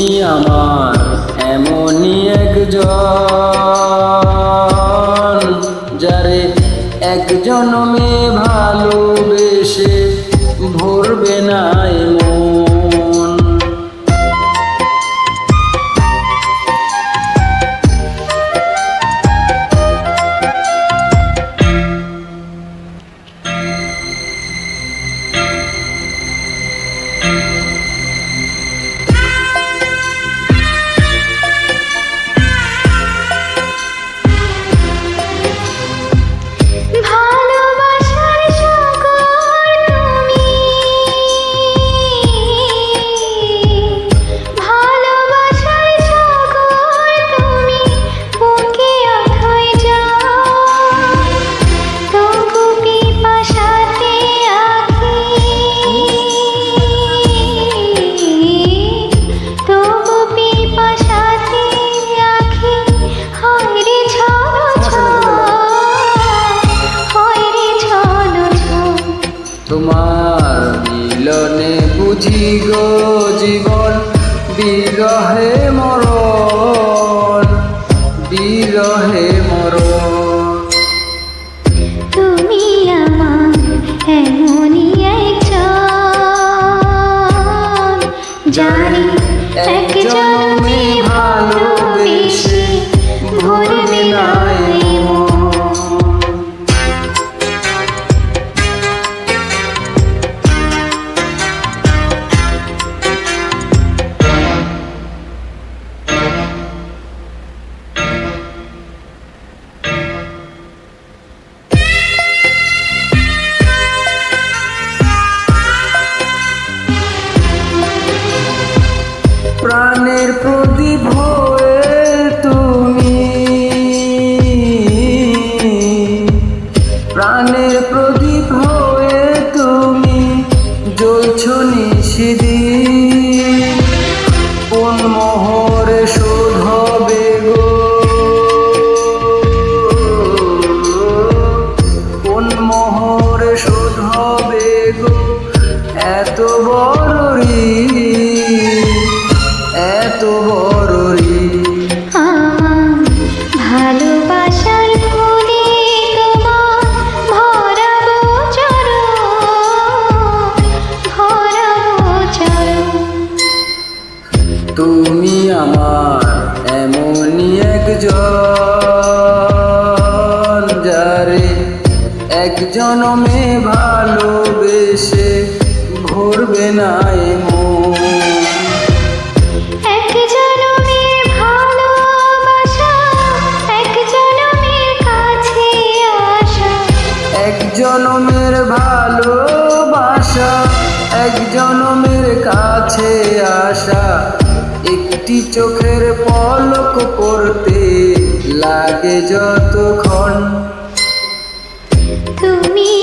তুমি আমার এমনই একজন যারে একজন মেয়ে ভালোবেসে ভরবে না এমন বিরহে মরণ বিরহে মরণ। তুমি আমার এমনই একজন জানি এক প্রাণের আমার এমনই একজন যারে এক জনমে ভালোবেসে ভরবে না এক জনমের ভালোবাসা এক জনমের কাছে আসা। একটি চোখের পলক পড়তে লাগে যতক্ষণ। তুমি